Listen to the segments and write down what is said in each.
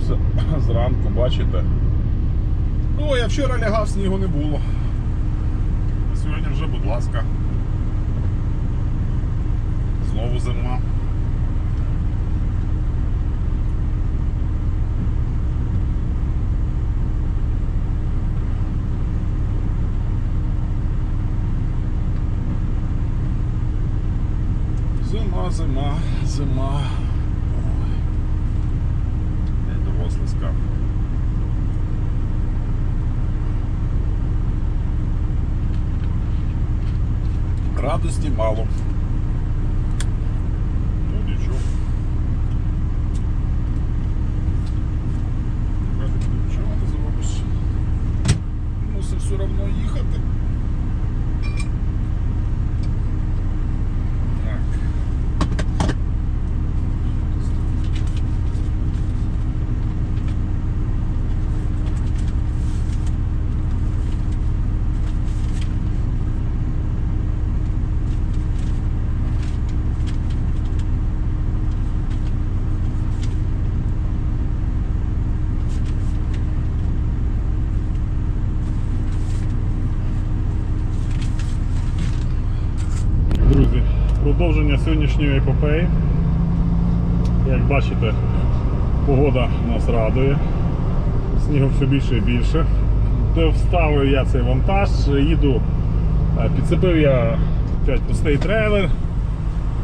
прокинувся зранку, бачите. Ой, а вчора лягав, снігу не було. Сьогодні вже, будь ласка. Знову зима. Зима, зима, зима. Ой. Дорослий скав. Радості мало. Ну нічого. Нічого не зробиш. Мусив все одно їхати. Так. Друзі, продовження сьогоднішньої епопеї. Як бачите, погода нас радує. Снігу все більше і більше. Вставив я цей вантаж, їду, е, підцепив я 5 пустий трейлер.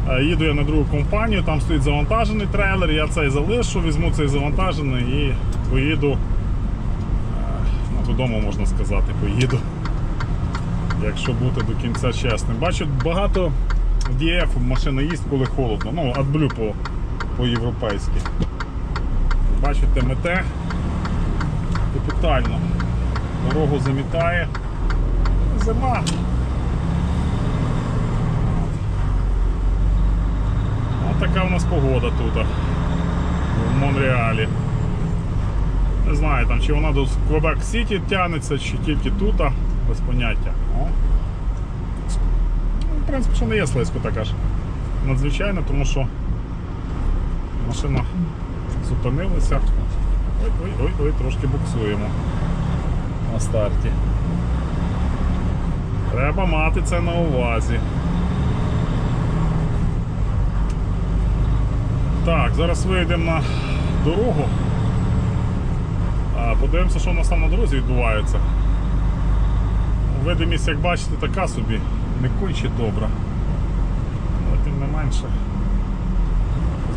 Е, Їду я на другу компанію, там стоїть завантажений трейлер, я цей залишу, візьму цей завантажений і поїду. е, Ну, додому можна сказати, поїду якщо бути до кінця чесним. Бачу, багато DF машина їсть, коли холодно. Ну, адблю по, по-європейськи. Бачите, мете капітально. Дорогу замітає. Зима. Ось така у нас погода тут. В Монреалі. Не знаю, там, чи вона до Квебек Сіті тягнеться, чи тільки тут, без поняття. О. В принципі, що не є слизько така ж. Надзвичайно, тому що машина зупинилася. Ой-ой-ой, трошки буксуємо на старті. Треба мати це на увазі. Так, зараз вийдемо на дорогу. Подивимося, що у нас там на дорозі відбувається. Видимість, як бачите, така собі, не конче добре. Але тим не менше,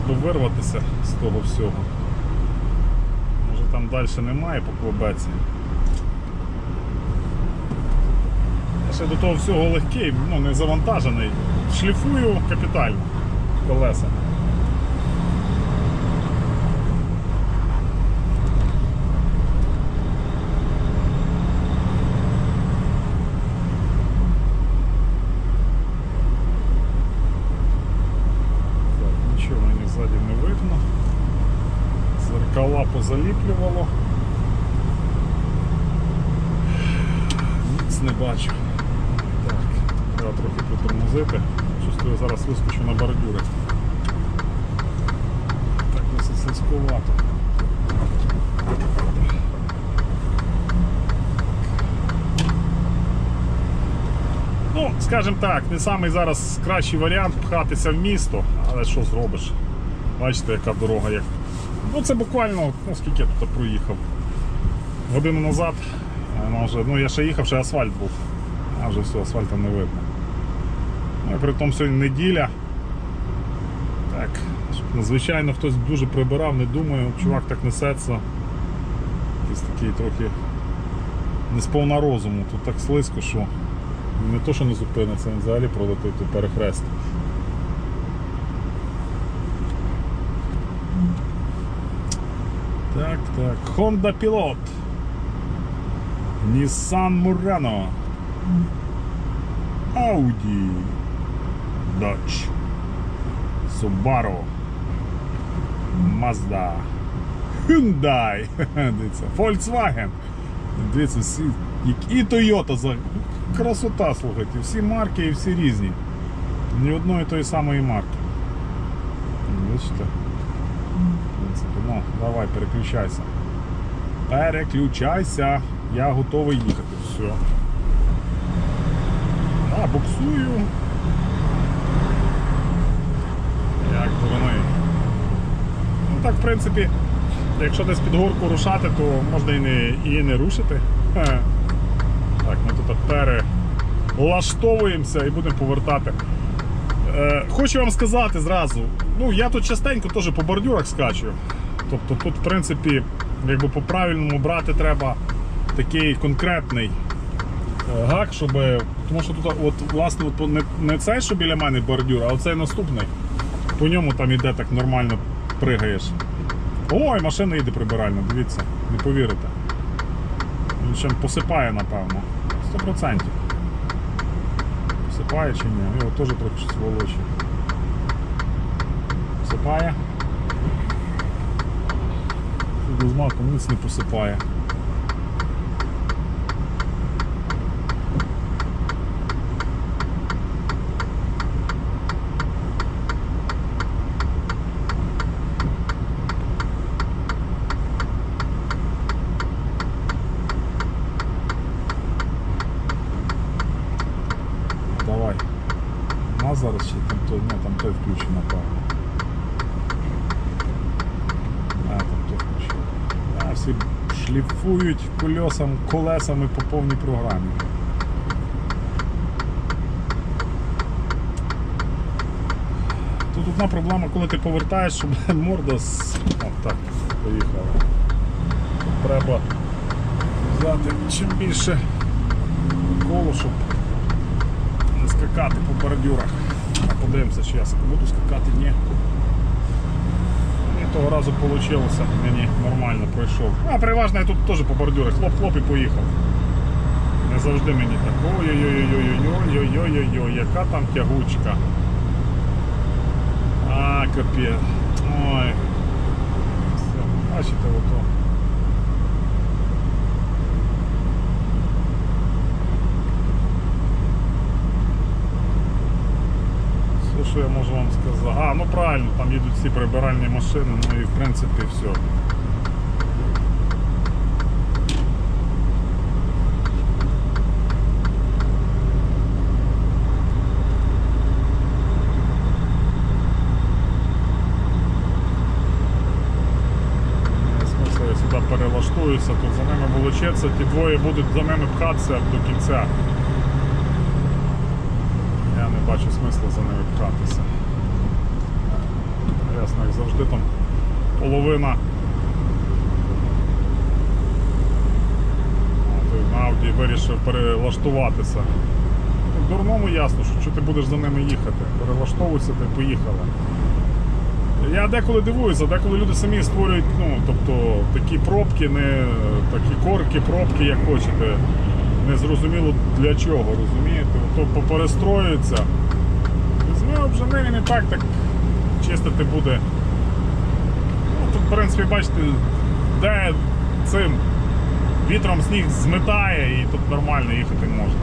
би вирватися з того всього. Може там далі немає по клобеці. Я ще до того всього легкий, ну не завантажений. Шліфую капітально колеса. Так, нічого мені ззаді не видно. Зеркала позаліплювало. Ніц не бачу. Так, треба трохи притормозити. Чувствую, зараз вискочу на бордюри. Так досить слизьковато. Ну, скажімо так, не самий зараз кращий варіант пхатися в місто, але що зробиш? Бачите, яка дорога як. Ну це буквально, ну скільки я тут проїхав. Годину назад, вже, ну я ще їхав, ще асфальт був. А вже все, асфальту не видно. Ну і при тому сьогодні неділя. Так, звичайно, хтось дуже прибирав, не думаю, чувак так несеться. Якийсь такий трохи не сповна розуму, тут так слизько, що не то, що не зупиниться, він взагалі пролетить тут перехрест. Так, так. Honda Pilot. Nissan Murano. Audi. Dodge. Subaru. Mazda. Hyundai. Дивіться. Volkswagen. Дивіться, всі, і Toyota. Красота, слухайте, всі марки і всі різні. Ні одної тої самої марки. Бачите? В принципі, ну, давай, переключайся. Переключайся. Я готовий їхати. Все. А, буксую. Як дурний. Ну так, в принципі, якщо десь під горку рушати, то можна і не, і не рушити. Так, ми тут перелаштовуємося і будемо повертати. Е, хочу вам сказати зразу, ну я тут частенько теж по бордюрах скачу. Тобто тут, в принципі, якби по-правильному брати треба такий конкретний е, гак, щоб. Тому що тут, от, власне, от, не, не цей, що біля мене бордюр, а оцей наступний. По ньому там іде так нормально пригаєш. Ой, машина їде прибиральна, дивіться, не повірите. Він ще посипає, напевно. 100%. Посипає чи ні? Його теж трохи щось волочить. Посипає. Тут не посипає. Давай. На зараз ще там той, ні, там той включено, напевно. А, там той включено. А, всі колесам, колесами по повній програмі. Тут одна проблема, коли ти повертаєш, щоб морда з. О, так, поїхала. Тут треба взяти чим більше коло, щоб не скакати по бордюрах. А подивимося, чи я буду скакати, ні. Того разу вийшло, мені нормально пройшов. А переважно я тут теж по бордюрах. Хлоп-хлоп і поїхав. Не завжди мені так. Ой-ой-ой-ой-ой-ой-ой-ой-ой, яка там тягучка. А, капець. Ой. Все, бачите, ото. Все, що я можу вам правильно, там їдуть всі прибиральні машини, ну і в принципі все. Перелаштуюся, тут за ними волочеться, ті двоє будуть за ними пхатися до кінця. Я не бачу смисла за ними пхатися. Ясно, як завжди там половина. От, на Ауді вирішив перелаштуватися. Дурному ясно, що, що ти будеш за ними їхати. Перелаштовуйся ти поїхала. Я деколи дивуюся, деколи люди самі створюють ну, тобто, такі пробки, не такі корки, пробки, як хочете. Незрозуміло для чого, розумієте? То поперестроюється. Візьми обжени, він і так так чистити буде. Ну, тут, в принципі, бачите, де цим вітром сніг зметає і тут нормально їхати можна.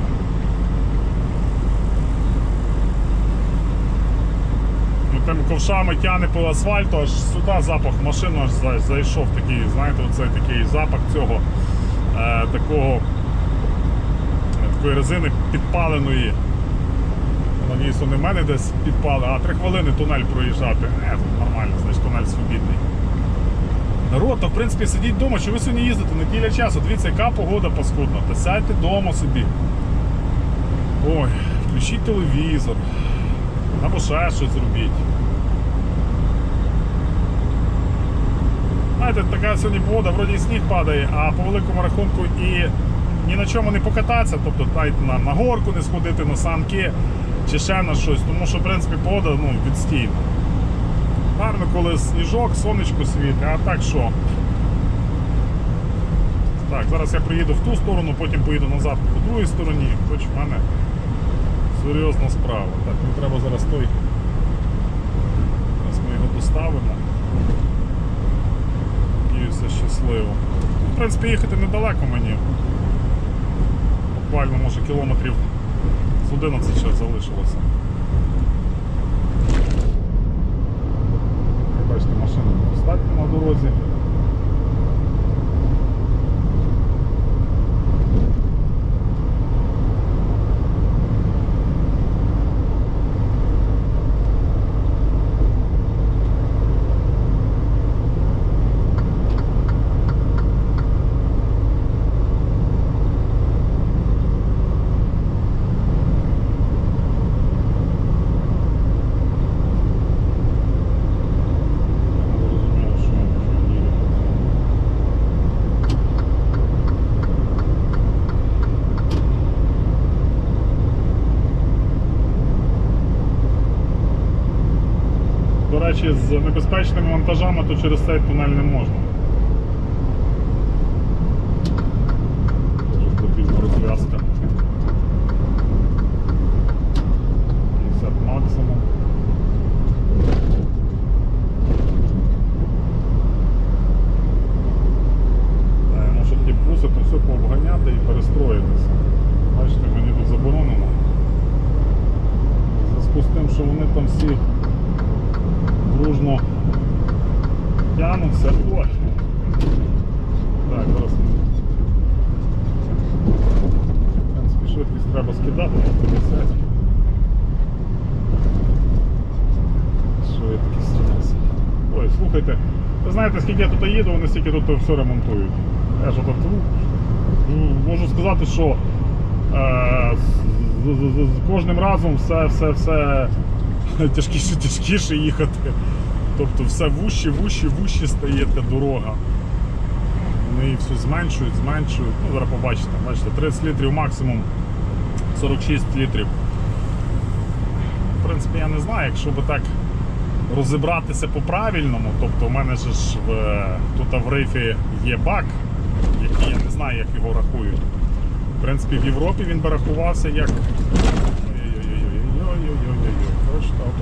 Ну, тим ковшами тяне по асфальту, аж сюди запах машини аж зайшов такий, знаєте, оцей такий запах цього е, такого е, такої резини підпаленої. Надіюсь, то не в мене десь підпали, а три хвилини тунель проїжджати. Е, тут нормально, значить тунель свобідний. Народ, то в принципі сидіть вдома, що ви сьогодні їздите, неділя часу, дивіться, яка погода паскудна. Та сядьте вдома собі. Ой, включіть телевізор. Або ще щось зробіть. Знаєте, така сьогодні погода, вроді і сніг падає, а по великому рахунку і ні на чому не покататися, тобто навіть на, на горку не сходити, на санки чи ще на щось, тому що в принципі погода ну, відстійна. Гарно, коли сніжок, сонечко світить, а так що? Так, зараз я приїду в ту сторону, потім поїду назад по другій стороні, хоч в мене серйозна справа. Так, мені треба зараз той. Зараз ми його доставимо. Надіюся, щасливо. В принципі, їхати недалеко мені. Буквально, може, кілометрів з 11 ще залишилося. Бачите, машини достатньо на дорозі. Речі, з небезпечними вантажами, то через цей тунель не можна. Дуже розв'язка. 50 максимум. Е, Може ті буси, то все пообганяти і перестроїтися. Бачите, мені тут заборонено. В зв'язку з тим, що вони там всі дружно тянуться. Ой. Так, зараз. В принципі, швидкість треба скидати на 50. Що я таке стілявся? Ой, слухайте, ви знаєте, скільки я тут їду, вони стільки тут все ремонтують. Я ж ну, можу сказати, що е, з, з, з, з кожним разом все, все, все тяжкіше, тяжкіше їхати. Тобто все вужче, вужче, вужче стає та дорога. Вони все зменшують, зменшують. Ну, зараз побачите, бачите, 30 літрів максимум 46 літрів. В принципі, я не знаю, якщо би так розібратися по-правильному, тобто у мене же ж в, тут в рифі є бак, який я не знаю, як його рахують. В принципі, в Європі він би рахувався як.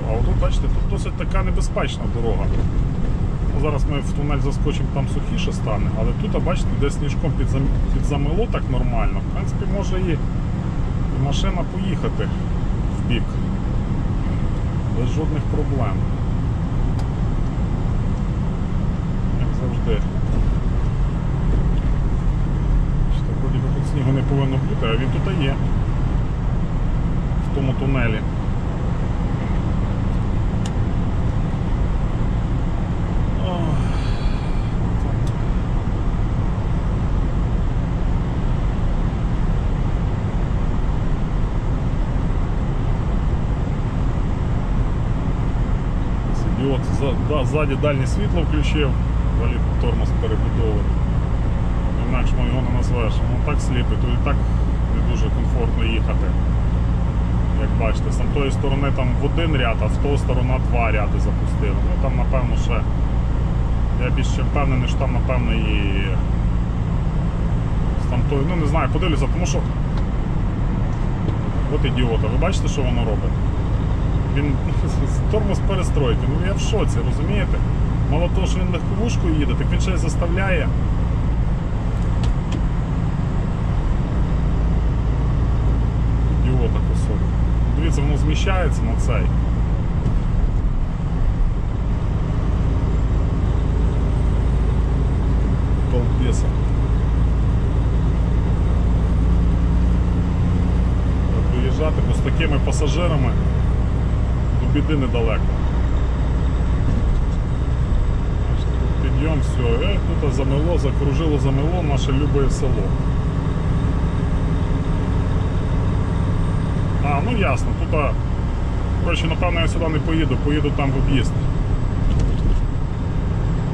А отут, бачите, тут досить така небезпечна дорога. Ну, Зараз ми в тунель заскочимо, там сухіше стане, але тут, бачите, де сніжком підзам- підзамило так нормально. В принципі, може і машина поїхати в бік. Без жодних проблем. Як завжди. Що, вроді би тут снігу не повинно бути, а він тут є. В тому тунелі. Ох. Ідіот да, ззаді дальнє світло включив, взагалі тормоз перебудований. Інакше його не назвеш. Воно так сліпить, то і так не дуже комфортно їхати. Як бачите, з тої сторони там в один ряд, а з того сторона два ряди запустили. Ну там напевно ще. Я більш чим впевнений, що там напевно і. з Там ну не знаю, подивлюся, тому що. От ідіота, ви бачите, що воно робить? Він тормоз перестройки. Ну я в шоці, розумієте? Мало того, що він легковушкою їде, так він ще й заставляє. Ідіота кусок. Дивіться, воно зміщається на цей. Виїжджати, бо з такими пасажирами до біди недалеко. Підйом, все, е, тут замело, закружило, замело наше любе село. А, ну ясно, тут, коротше, напевно, я сюди не поїду, поїду там в об'їзд.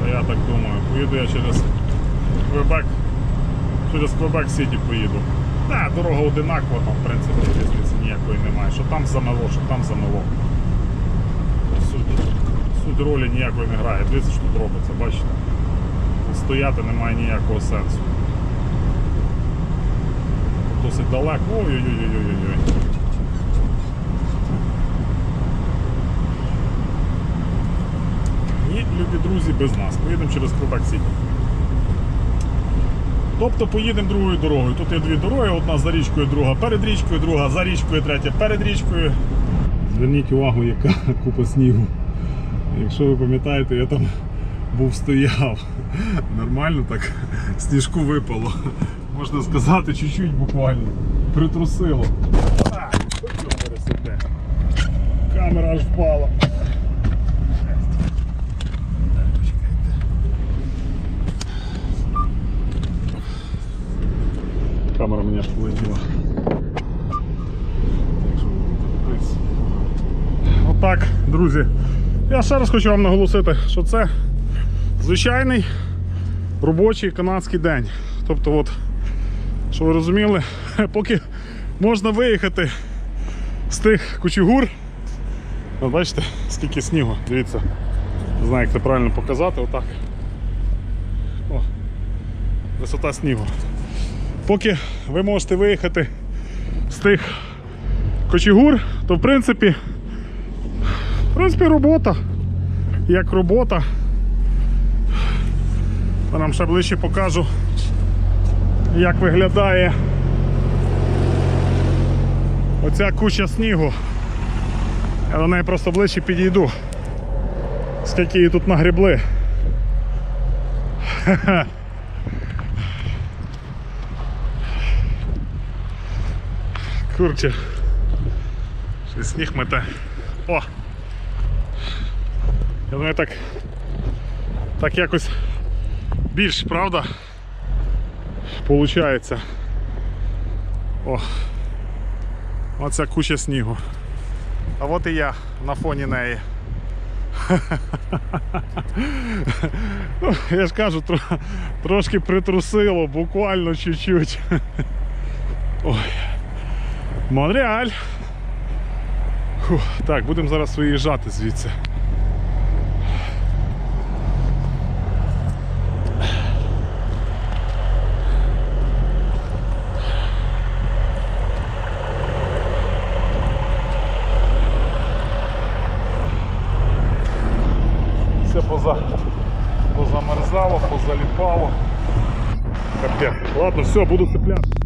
Та я так думаю, поїду я через Квебек, через Квебек Сіті поїду. Та, дорога одинакова, там, в принципі, різниці ніякої немає. Що там замело, що там замело. Суть, суть ролі ніякої не грає. Дивіться, що тут робиться, бачите? Стояти немає ніякого сенсу. Досить далеко. Ой-ой-ой-ой-ой. І, любі друзі, без нас. Поїдемо через Сіті. Тобто поїдемо другою дорогою. Тут є дві дороги, одна за річкою, друга перед річкою, друга за річкою, третя перед річкою. Зверніть увагу, яка купа снігу. Якщо ви пам'ятаєте, я там був стояв. Нормально так сніжку випало. Можна сказати, чуть-чуть буквально. Притрусило. А. Камера аж впала. Камера мені аж полетіла. Отак, друзі. Я ще раз хочу вам наголосити, що це звичайний робочий канадський день. Тобто, от, що ви розуміли, поки можна виїхати з тих кучугур. От бачите, скільки снігу, дивіться. Не знаю, як це правильно показати, отак. О, висота снігу. Поки ви можете виїхати з тих кочегур, то в принципі, в принципі робота. Як робота. Я нам ще ближче покажу, як виглядає оця куча снігу. Я до неї просто ближче підійду. Скільки її тут нагребли. Хе-хе. Курче. Щось сніг мете. О! Я думаю, так. Так якось більш, правда? Получається. О! Оця куча снігу. А от і я на фоні неї. Ну, Я ж кажу, трошки притрусило, буквально чуть-чуть. Ой. Монреаль. Фух, так, будемо зараз виїжджати звідси. Все поза, позамерзало, позаліпало. Капець. Ладно, все, буду цепляти.